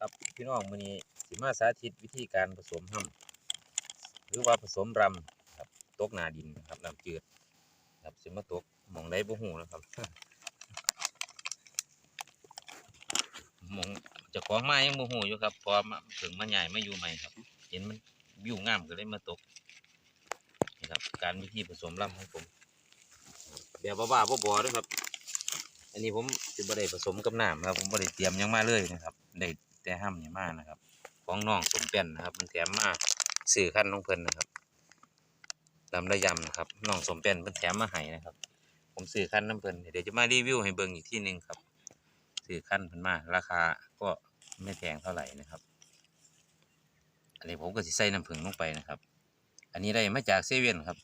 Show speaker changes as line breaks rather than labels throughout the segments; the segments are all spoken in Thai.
ครับพี่น้องมือนี้สิมาสาธิตวิธีการผสมห้ำหรือว่าผสมรำครับตกนาดินนะครับน้ำจืดครับสิมาตกมองได้บ่ฮู้นะครับมองจะของไมายังบ่ฮู้อยู่ครับพอมาถึงมาใหญ่มาอยู่ใหม่ครับ เห็นมันวิวงามก็เลยมาตกนี่ครับ การวิธีผสมรำของผมแบบบ้าๆบ่ๆด้วยครับ อันนี้ผมจะบ่ได้ผสมกับน้ำครับผมบ่ได้เตรียมยังมาเลยนะครับได้ แต่ห้ำนี่มานะครับของน้องสมเป็นนะครับมันแถมมาสื่อขั้นของเพิ่นนะครับลำระยำนะครับน้องสมเป็นเพิ่นแถมมาให้นะครับ ผมสื่อขั้นน้ำเพิ่นเดี๋ยวจะมารีวิวให้เบิ่งอีกที่หนึ่งครับสื่อขั้นเพิ่นมาราคาก็ไม่แพงเท่าไหร่นะครับอันนี้ผมก็สิใส่น้ำผึ้งลงไปนะครับ อันนี้ได้มาจากเซเว่นครับ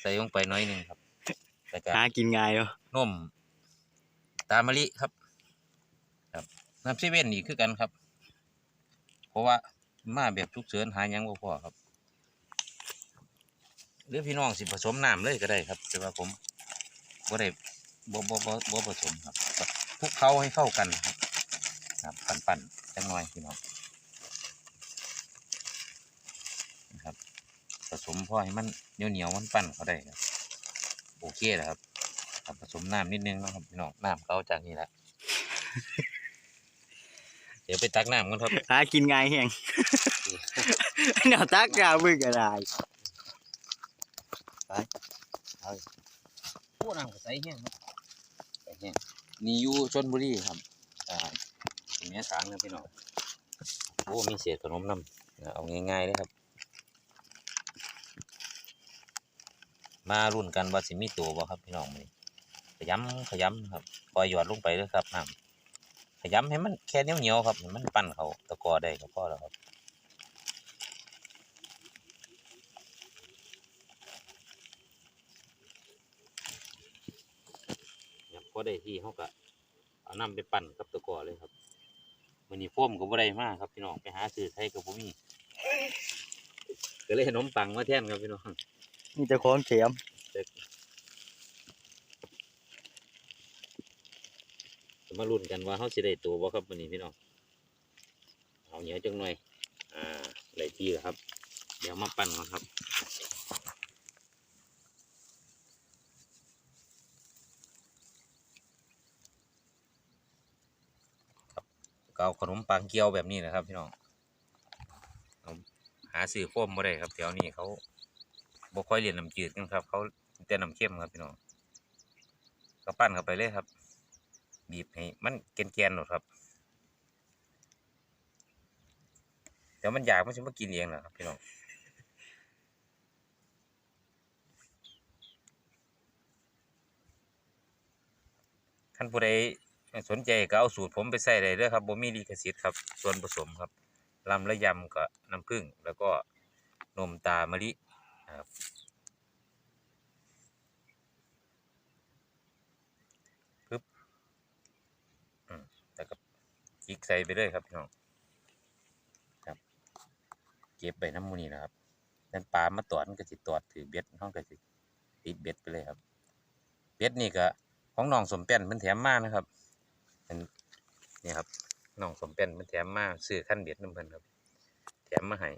ใส่ลงไปน้อยหนึงครับแล้วก็
หากินง่ายเนาะ
นมตามะลิครับครับ น้ำเซเว่นนี่คือกันครับ เพราะว่ามาแบบทุกเสริญหาหยังบ่พอครับ หรือพี่น้องสิผสมน้ำเลยก็ได้ครับ แต่ว่าผมบ่ได้บ่บ่บ่บ่ผสมครับคลุกเคล้าให้เข้ากันครับครับปั่นปั่นๆจังหน่อยพี่น้องนะครับผสมพอให้มันเหนียวเหนียวๆมันปั่นเขาได้ครับโอเคแล้วครับครับผสมน้ำนิดนึงนะครับพี่น้องน้ำเขาจากนี่แหละ เดี๋ยวไปตักน้ำกันครับ
หากินง่ายแฮงแนวตักกาบึกอะไร
ผู้น้ำก็ใส่แห้งครับใส่แห้งนี่อยู่ชนบุรีครับอ่าเป็นแม่สางนะพี่น้องโอ้มีเศษขนมน้ำเอาง่ายๆเลยครับ มารุ่นกันว่าสิมีตัวบ่ครับพี่น้องมื้อนี้ขยำขยำครับปล่อยหยอดลงไปเลยครับน้ำ ขยำให้มันแค่เหนียวๆครับให้มันปั้นเขาตะกอได้ก็พอแล้วครับเนี่ยพอได้ที่เขาก็เอาน้ำไปปั่นกับตะกร้อเลยครับมันนี้โฟมก็บ่ได้มากครับพี่น้องไปหาซื้อไทยกับผมมีก็เลยขนมปังมาแทนครับพี่น้อง
มีแต่ของเสียม
จะ มาลุ้นกันว่าเขาสิได้ตัวบ่ครับวันนี้พี่น้องเอาเหนียวจังหน่อย อ่าได้ที่แล้วครับ เดี๋ยวมาปั่นก่อนครับก็เอาขนมปังเกี๊ยวแบบนี้นะครับพี่น้องหาซื้อโฟมบ่ได้ครับแถวนี้เขาบ่ค่อยเรียนน้ำจืดกันครับ เขาแต่น้ำเข้มครับพี่น้องก็ปั้นเข้าไปเลยครับ บีบให้มันแกนๆหน่อยครับเดี๋ยวมันอยากมันจะมากินเองแหละครับพี่น้องท่านผู้ใดสนใจก็เอาสูตรผมไปใส่ได้เลยครับบ่มีลิขสิทธิ์ครับ ส่วนผสมครับลำและยำกับน้ำผึ้งแล้วก็นมตามะลินะครับอืมแล้วก็ จิกใส่ไปเลยครับพี่น้องครับ เก็บไปน้ำมูนี่นะครับนั่นปลามาตอดมันก็สิตอดถือเบ็ดห้องก็สิติดเบ็ดไปเลยครับ เบ็ดนี่ก็ของน้องสมเป็นเพิ่นแถมมานะครับเป็นนี่ครับน้องสมเป็นเพิ่นแถมมาซื้อขั้นเบ็ดน้ำเพิ่นครับ แถมมาให้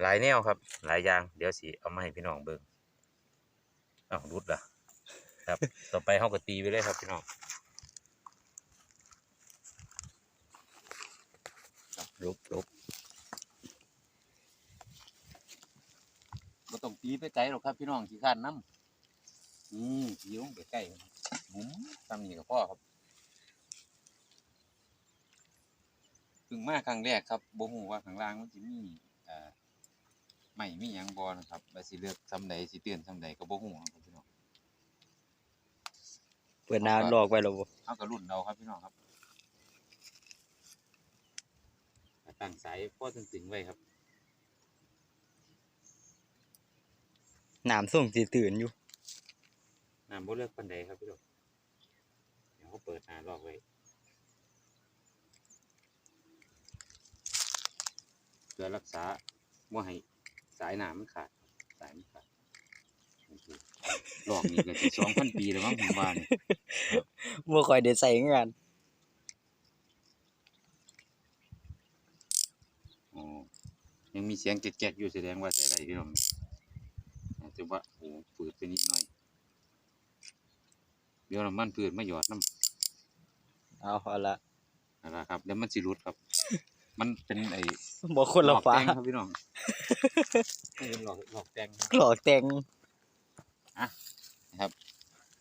หลายแนวครับ หลายอย่างเดี๋ยวสิเอามาให้พี่น้องเบิ่งอ้าวรุดละครับ ต่อไปเฮาก็ตีไปเลยครับพี่น้อง ครับลุกลุกบ่ต้องตีไปไกลหรอกครับพี่น้องขี้ข้านน้ำอืมตีลงไปใกล้บุ๋มทำนี่กับพ่อครับเพิ่งมาครั้งแรกครับบ่ฮู้ว่าข้างล่างมันสิมีเอ่อไม่มีหยังบ่นะครับว่าสิเลือกซำใดสิเตือนซำใดก็บ่ฮู้ครับพี่น้อง
เปิดหน้าลอกไว้แล้วบ่
เอากระรุ่นเราครับพี่น้องครับ ตั้งสายพ่อตึงๆไว้ครับ
น้ำส่งสิตื่นอยู่
น้ำบ่เลือกปันใดครับพี่น้องเดี๋ยวเขาเปิดหน้าลอกไว้เพื่อรักษาบ่ให้สายน้ำมันขาดครับสายมันขาดโอเคลอกนี่ก็จะสองพันปีแล้วมั้งผมว่าเนี่ย
บ่ค่อยได้ใส่งาน
ยังมีเสียงแจ๊กๆอยู่แสดงว่าใส่ได้พี่น้องอาจจะว่าโอ้ฝืดไปนิดหน่อย เดี๋ยวน้ำมันพืชมาหยอดน้ำ
เอาเอาละ
นะครับเดี๋ยวมันสิรุดครับ มันเป็นไอ้
บอกคนละ
หลอก
ฟ้า
แตงครับพี่น้องเป็นหลอกหลอกแตงครับ
หลอกแต่ง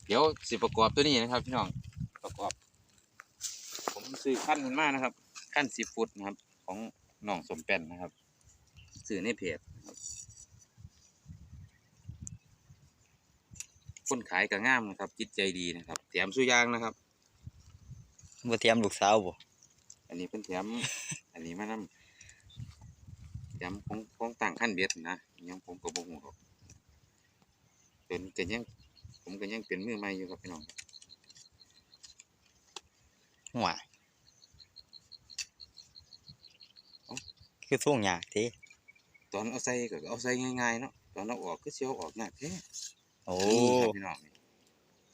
เดี๋ยวสิประกอบตัวนี้นะครับพี่น้องประกอบ ผมซื้อขั้นมันมานะครับขั้นสิบฟุตนะครับ ของน้องสมเป็นนะครับ ซื้อในเพจนะครับคนขายก็งามนะครับ จิตใจดีนะครับแถมสุยางนะครับ
บ่เตรียมลูกสาวบ่
อันนี้เป็นแถม อันนี้มานำแถมของของต่างขั้นเบ็ดนะยังผมก็บ่ฮู้หรอกเป็นก็ยังผมก็ยังเป็นมือใหม่อยู่ครับพี่น้อง
หัวคือส่งยากติ
ตอนเอาใส่ก็เอาใส่ง่ายๆเนาะตอนเอาออกก็เสียวออกยากแท้
โอ้
นี่ครับพี่น้องนี่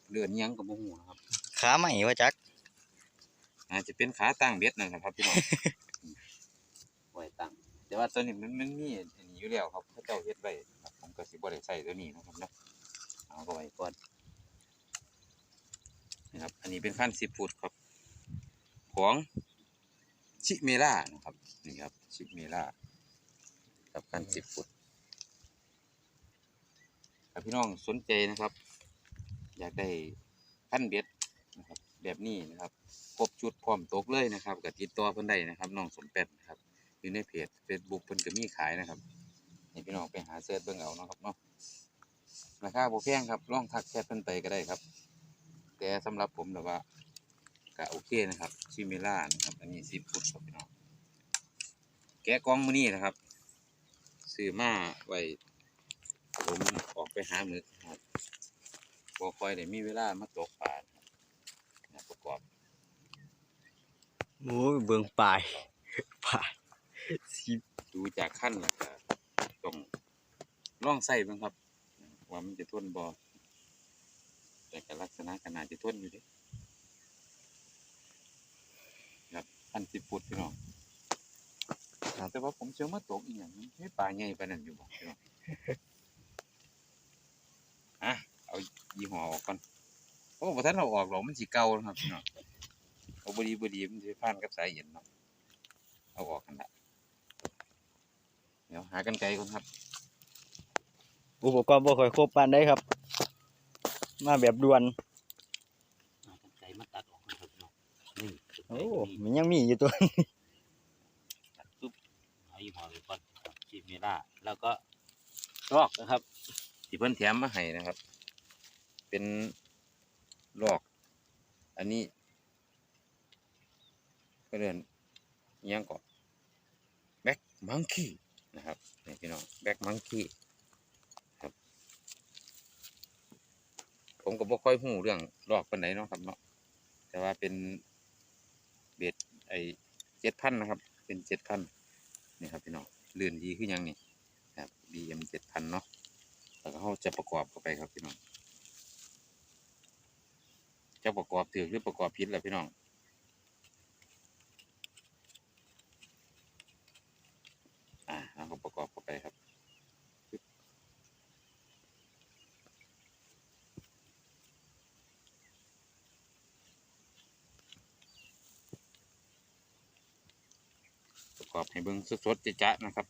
เลือนยังก็บ่ฮู้นะครับ
ขาใหม่ว่าจัก
อาจจะเป็นขาตั้งเบ็ดนะครับพี่น้อง ไว้ตั้งแต่ว่าตัวนี้มันมันมีอันนี้อยู่แล้วครับเขาเจ้าเฮ็ดไว้ครับผมก็สิบ่ได้ใส่ตัวนี้นะครับเนาะเอาก็ไว้ก่อนนะครับ อันนี้เป็นขั้น10ฟุตครับ ของชิเมล่านะครับนี่ครับชิเมล่า กับขั้น10ฟุตถ้าพี่น้องสนใจนะครับ อยากได้ขั้นเบ็ดนะครับแบบนี้นะครับครบชุดพร้อมตกเลยนะครับกับติดต่อเพิ่นได้นะครับน้องสมเป็ดนะครับอยู่ในเพจ Facebook เพิ่นก็มีขายนะครับให้พี่น้องไปหาเสิร์ชเบิ่งเอาเนาะครับเนาะราคาบ่แพงครับลองทักแชทเพิ่นไปก็ได้ครับ แต่สำหรับผมแบบว่าก็โอเคนะครับชิมิล่านะครับอันนี้10ฟุตครับพี่น้องแกะกล่องมื้อนี้นะครับ ซื้อมาไว้ผมออกไปหาหมึกครับบ่ค่อยได้มีเวลามาตกปลานะครับประกอบ
โอ้ยเบิ่งปลายปลายสิ
ดูจากขั้นแล้วก็ต้องล่องใส่บ้างครับ ว่ามันจะทนบอแต่ก็ลักษณะขนาดจะทนอยู่เดิครับพันสิบฟุตพี่น้อง แต่ว่าผมเชื่อมาตกอีกอย่างนี้ไม่ปลาใหญ่ปานนั้นอยู่บอกพี่น้องอะเอายี่ห้อออกก่อนโอ้พอท่านเราออกหรอกมันสีเก่าแล้วครับพี่น้องเอาบดีบดีมันจะผ่านกับสายเย็นเนาะเอาออกกันละเดี๋ยวหากันไกลก่อนครับ
อุปกรณ์บ่ค่อยครบปานใดครับ มาแบบด่วน
หากันไกลมาตัดออกนะครับเนาะนี่
โอ้มันยังมีอยู่ตัว
ตัดปุ๊บ เอายี่ห้อไปก่อนครับชีเมล่าแล้วก็ลอกนะครับที่เพิ่นแถมมาให้นะครับ เป็นลอก อันนี้ ก็เรียนอิหยังก่อนแบ็กมังคีนะครับนี่พี่น้องแบ็กมังคีครับ ผมก็บ่ค่อยหูเรื่องลอกปานไหนเนาะครับเนาะแต่ว่าเป็นเบ็ดไอเจ็ดพันนะครับ เป็นเจ็ดพัน นี่ครับพี่น้องเลื่อนดีขึ้นยังนี่ครับ BM เจ็ดพันเนาะแล้วก็เขาจะประกอบเข้าไปครับพี่น้องจะประกอบถือหรือประกอบผิดแหละพี่น้อง อ่าแล้วก็ประกอบเข้าไปครับปึ๊บ ประกอบให้เบิ่งสดๆจะๆนะครับ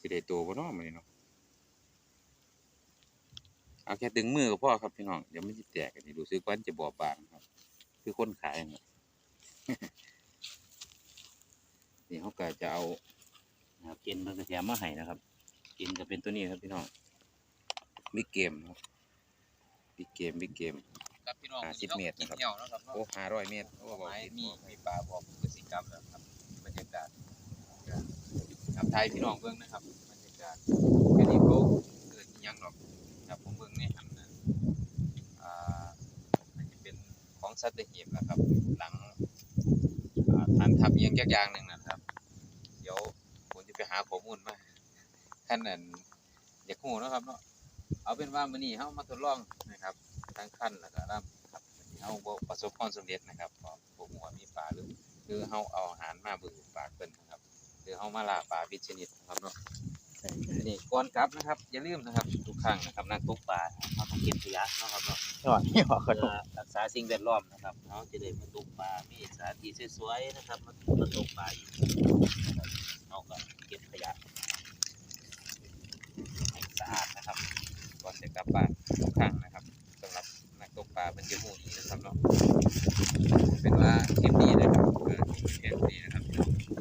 สิได้ตัวบ่เนาะมื้อนี้เนาะเอาแค่ดึงมือก็พอครับพี่น้องเดี๋ยวมันสิแตกอันนี้รู้สึกว่ามันจะบอบบางครับ คือคนขายนี่นี่เขาก็จะเอานะครับเกณฑ์มันก็แถมมาให้นะครับเกณฑ์ก็เป็นตัวนี้ครับพี่น้องบิ๊กเกมครับบิ๊กเกมบิ๊กเกม
ครับพี่น้อง
ห้าสิบเมตรนะครับ
เที่ยวนะครับเนาะ
โอ้ห้าร้อยเมตร
โอ้ไม้มีมีปลาบอกพฤติ กรรมแล้วครับบรรยากาศครับไทยพี่น้องเบิ่งนะครับบรรยากาศแค่นี้เขาเกิดยังหรอกครับผมเบิ่งในหันนะอ่ามันจะเป็นของสัตหีบนะครับ หลังอ่าฐานทัพเอียงจักย่างหนึ่งนะครับ เดี๋ยวผมจะไปหาข้อมูลมาท่านนั้นอยากรู้เนะครับเนาะเอาเป็นว่ามื้อนี้เฮามาทดลองนะครับทั้งขั้นแล้วก็รับครับเฮาประสบความสำเร็จนะครับก็บ่ฮู้ว่ามีปลาหรือ หรือเฮาเอาอาหารมาเบิ่งปลาเพิ่นนะครับ
หรือเอามาล่าปลาพิษชนิดนะครับเนาะนี่ก่อนกลับนะครับ อย่าลืมนะครับ ทุกครั้งนะครับนักตกปลาเขาต้องเก็บขยะเนาะครับเนาะ
หน่อยนี่หรอค
เพื่
รับ
อรักษาสิ่งแวดล้อมนะครับเขาจะได้มาตกปลามีสถานที่สวยๆนะครับมามาตกปลาอีกนะครับเอาก็เก็บขยะให้สะอาดนะครับ
ก่อนจะกลับบ้านทุกครั้งนะ ปลาเป็นเจ้าหมูดีนะครับเนาะเป็นว่าคลิปนี้นะครับคลิปนี้นะครับ